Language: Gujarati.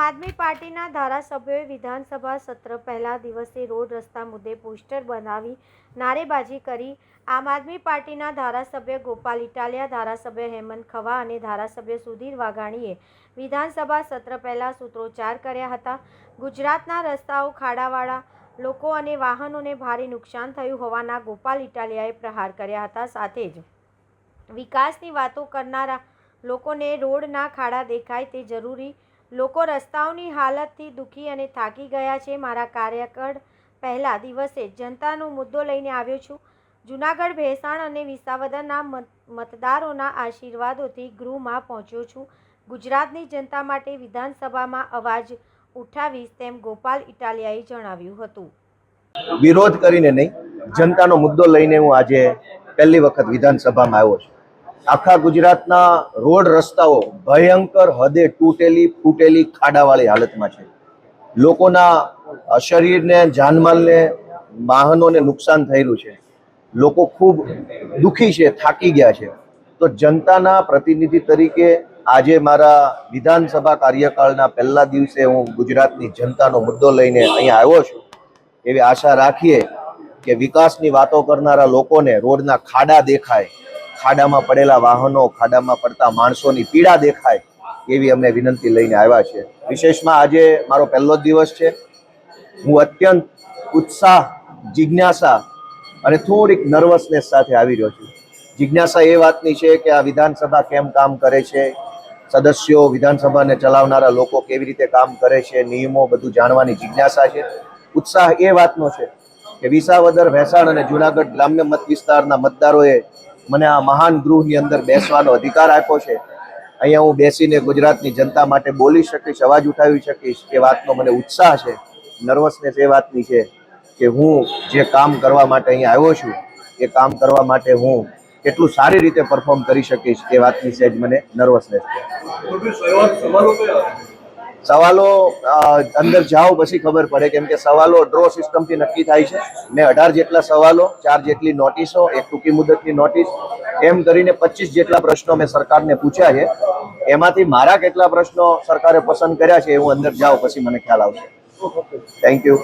આદમી પાર્ટીના ધારાસભ્યોએ વિધાનસભા સત્ર પહેલા દિવસે રોડ રસ્તા મુદ્દે પોસ્ટર બનાવી નારેબાજી કરી. આમ આદમી પાર્ટીના ધારાસભ્ય ગોપાલ ઇટાલિયા, ધારાસભ્ય હેમંત ખવા અને ધારાસભ્ય સુધીર વાઘાણીએ વિધાનસભા સત્ર પહેલાં સૂત્રોચ્ચાર કર્યા હતા. ગુજરાતના રસ્તાઓ ખાડાવાળા, લોકો અને વાહનોને ભારે નુકસાન થયું હોવાના ગોપાલ ઇટાલિયાએ પ્રહાર કર્યા હતા. સાથે જ વિકાસની વાતો કરનારા લોકોને રોડના ખાડા દેખાય તે જરૂરી લોકો રસ્તાઓની હાલતથી દુઃખી અને થાકી ગયા છે. મારા કાર્યકર પહેલા દિવસે જનતાનો મુદ્દો લઈને આવ્યો છું. જુનાગઢ, ભેસાણ અને વિસાવદરના મત, મતદારોના આશીર્વાદોથી ગૃહમાં પહોંચ્યો છું. ગુજરાતની જનતા માટે વિધાનસભામાં અવાજ ઉઠાવીશ તેમ ગોપાલ ઇટાલિયાએ જણાવ્યું હતું. વિરોધ કરીને નહીં, જનતાનો મુદ્દો લઈને હું આજે પહેલી વખત વિધાનસભામાં આવ્યો છું. આખા ગુજરાતના રોડ રસ્તાઓ ભયંકર હદે તૂટેલી, ફૂટેલી ખાડાવાળી હાલતમાં છે. લોકોના શરીરને, જાનમાલને, વાહનોને નુકસાન થયેલું છે. લોકો ખૂબ દુઃખી છે, થાકી ગયા છે. તો જનતાના પ્રતિનિધિ તરીકે આજે મારા વિધાનસભા કાર્યકાળના પહેલા દિવસે હું ગુજરાતની જનતાનો મુદ્દો લઈને અહીંયા આવ્યો છું. એવી આશા રાખીએ કે વિકાસની વાતો કરનારા લોકોને રોડના ખાડા દેખાય ખાડામાં પડેલા વાહનો, ખાડામાં પડતા માણસોની પીડા દેખાય એવી અમે વિનંતી લઈને આવ્યા છે. વિશેષમાં આજે મારો પહેલો દિવસ છે. હું અત્યંત ઉત્સાહ, જિજ્ઞાસા અને થોડીક નર્વસનેસ સાથે આવી રહ્યો છું. જિજ્ઞાસા એ વાતની છે કે આ વિધાનસભા કેમ કામ કરે છે? સદસ્યો વિધાનસભાને ચલાવનારા લોકો કેવી રીતે કામ કરે છે? નિયમો બધું જાણવાની જિજ્ઞાસા છે. ઉત્સાહ એ વાતનો છે કે વિસાવદર ભેસાણ અને જુનાગઢ ગ્રામ્ય મત વિસ્તારના મતદારોએ મને આ મહાન ગૃહની અંદર બેસવાનો અધિકાર આપ્યો છે. અહીંયા હું બેસીને ગુજરાતની જનતા માટે બોલી શકીશ, અવાજ ઉઠાવી શકીશ એ વાતનો મને ઉત્સાહ છે નર્વસનેસ એ વાતની છે કે હું જે કામ કરવા માટે અહીંયા આવ્યો છું, એ કામ કરવા માટે હું કેટલું સારી રીતે પરફોર્મ કરી શકીશ એ વાતની સહેજ મને નર્વસનેસ છે. સવાલો અંદર જાઓ પછી ખબર પડે કેમ કે સવાલો ડ્રો સિસ્ટમથી નક્કી થાય છે. મેં અઢાર જેટલા સવાલો, ચાર જેટલી નોટિસો, એક ટૂંકી મુદતની નોટિસ, એમ કરીને પચીસ જેટલા પ્રશ્નો મેં સરકારને પૂછ્યા છે. એમાંથી મારા કેટલા પ્રશ્નો સરકારે પસંદ કર્યા છે એ હું અંદર જાઉં પછી મને ખ્યાલ આવશે. Thank you